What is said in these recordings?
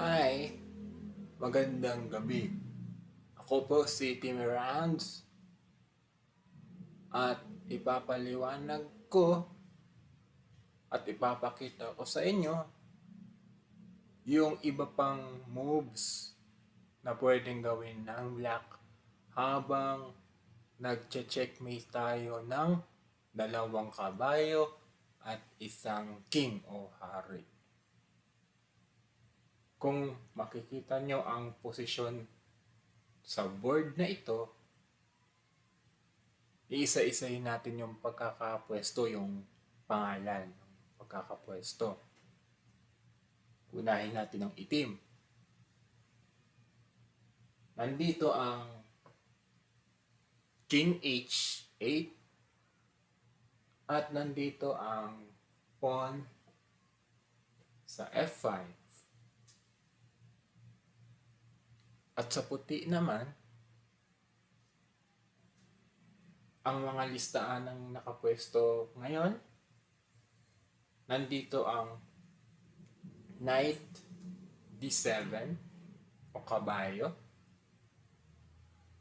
Hi, magandang gabi. Ako po si Timmy Rounds at ipapaliwanag ko at ipapakita ko sa inyo yung iba pang moves na pwedeng gawin ng black habang nagche-checkmate tayo ng dalawang kabayo at isang king o hari kung makikita nyo ang posisyon sa board na ito, iisa-isahin natin yung pagkakapwesto, yung pangalan, yung pagkakapwesto. Unahin natin ang itim. Nandito ang King H8 at nandito ang pawn sa F5. At sa puti naman, ang mga listaan ng nakapwesto ngayon, nandito ang Knight D7 o kabayo.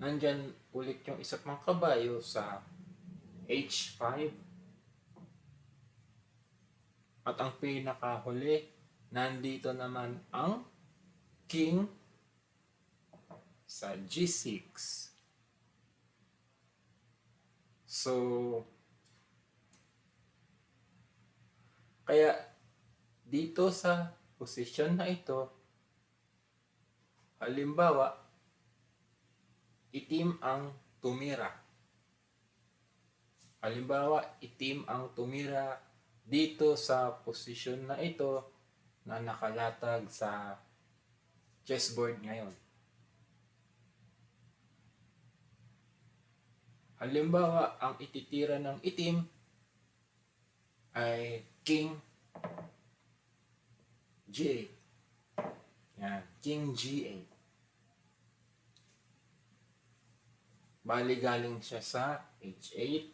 Nandyan ulit yung isa pang kabayo sa H5. At ang pinakahuli, nandito naman ang King sa G6. So, kaya dito sa posisyon na ito, halimbawa, itim ang tumira. Halimbawa, itim ang tumira dito sa posisyon na ito na nakalatag sa chessboard ngayon. Halimbawa, ang ititira ng itim ay King G8. Yan, King G8. Bali galing siya sa H8.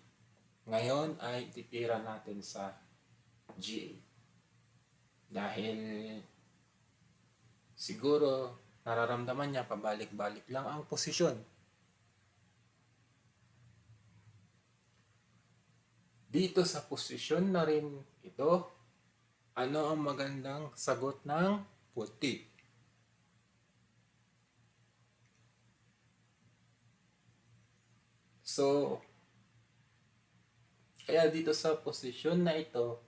Ngayon ay titira natin sa G8. Dahil siguro nararamdaman niya pabalik-balik lang ang posisyon dito sa posisyon na rin ito, ano ang magandang sagot ng puti? So, kaya dito sa posisyon na ito,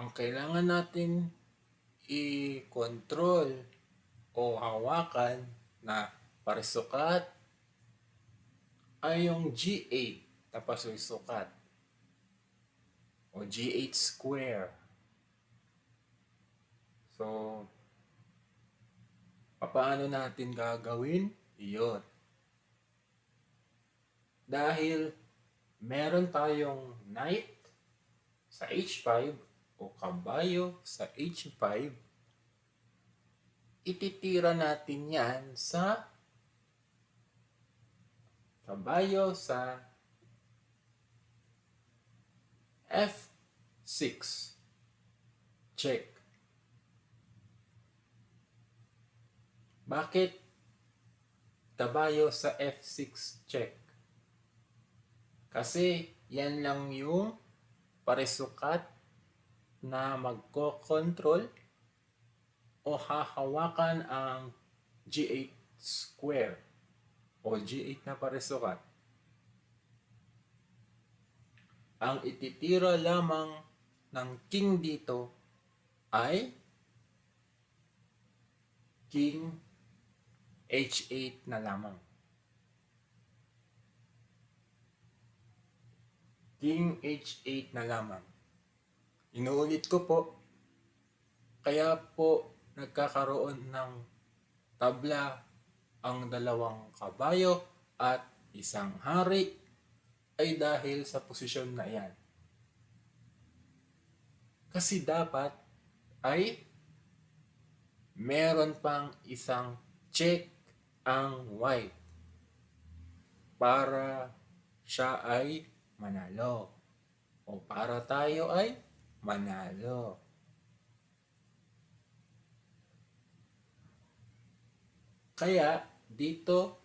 ang kailangan natin i-control o hawakan na parisukat ay yung G8 tapos yung sukat. O G8 square. So, paano natin gagawin? Iyon. Dahil meron tayong knight sa H5 o kabayo sa H5, ititira natin yan sa kabayo sa F6. Check. Bakit tabayo sa F6 check? Kasi yan lang yung parisukat na magko-control o hahawakan ang G8 square o G8 na parisukat ang ititira lamang ng king dito ay king h8 na lamang. King h8 na lamang. Inuulit ko po, kaya po nagkakaroon ng tabla ang dalawang kabayo at isang hari ay dahil sa posisyon na yan. Kasi dapat ay meron pang isang check ang white para siya ay manalo o para tayo ay manalo. Kaya dito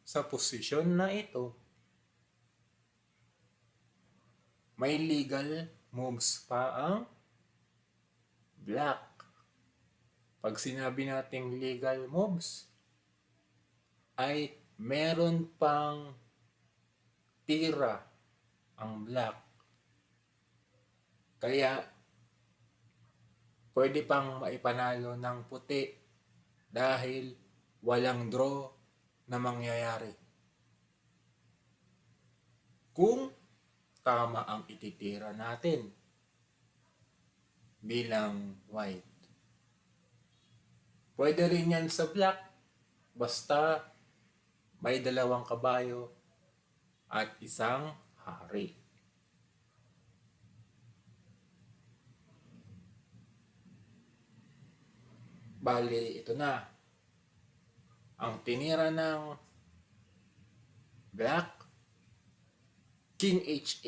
sa posisyon na ito, may legal moves pa ang black. Pag sinabi nating legal moves, ay meron pang tira ang black. Kaya, pwede pang maipanalo ng puti dahil walang draw na mangyayari. Kung tama ang ititira natin bilang white. Pwede rin yan sa black basta may dalawang kabayo at isang hari. Bali, ito na. Ang tinira ng black, King H8.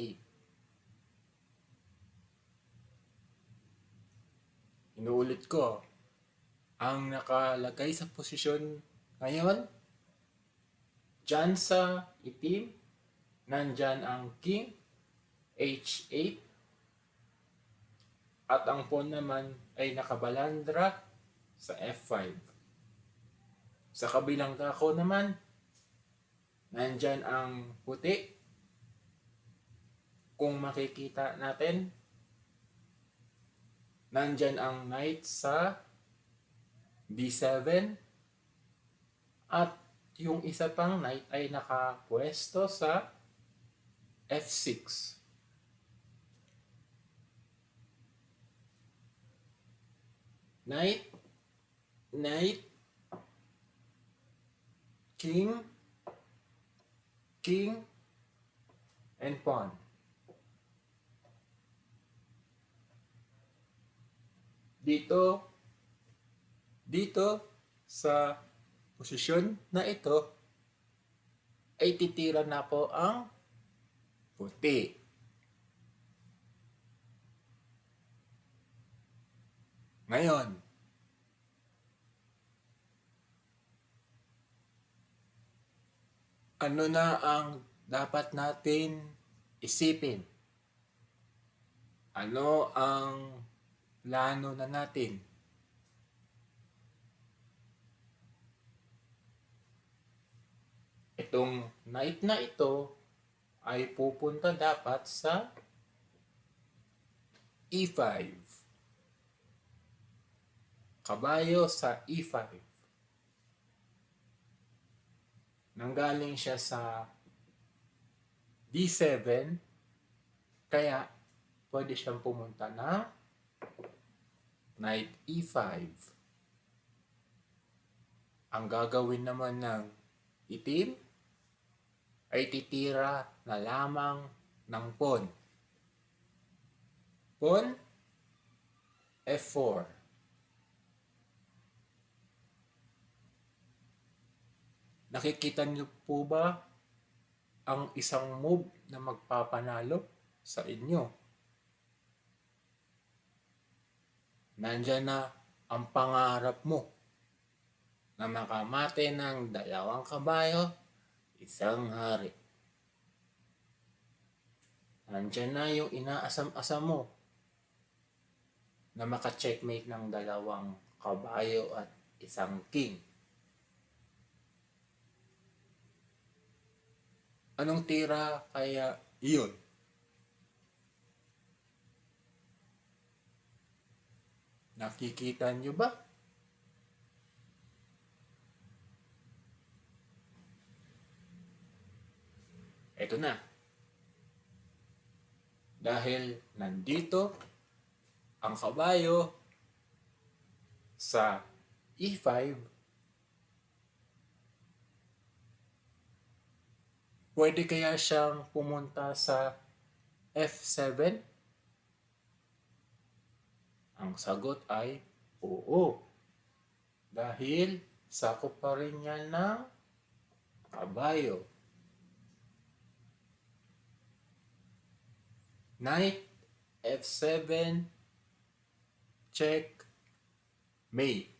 Inuulit ko, ang nakalagay sa posisyon ngayon, dyan sa itim, nandyan ang King H8 at ang pawn naman ay nakabalandra sa F5. Sa kabilang kako naman, nandyan ang puti. Kung makikita natin, nandyan ang knight sa D7 at yung isa pang knight ay nakapwesto sa F6. Knight, knight, king, king, and pawn. Dito, dito sa posisyon na ito, ay titira na po ang puti. Ngayon, ano na ang dapat natin isipin? Ano ang plano na natin? Itong night na ito ay pupunta dapat sa E5. Kabayo sa E5. Nanggaling siya sa D7, kaya pwede siyang pumunta na Knight E5. Ang gagawin naman ng itim ay titira na lamang ng pawn. Pawn F4. Nakikita niyo po ba ang isang move na magpapanalo sa inyo? Nandyan na ang pangarap mo na makamate ng dalawang kabayo, isang hari. Nandyan na yung inaasam-asam mo na maka-checkmate ng dalawang kabayo at isang king. Anong tira kaya iyon? Nakikita nyo ba? Ito na. Dahil nandito ang kabayo sa E5, pwede kaya siyang pumunta sa F7? Ang sagot ay oo. Dahil sakop pa rin yan ng kabayo. Knight F7 check mate.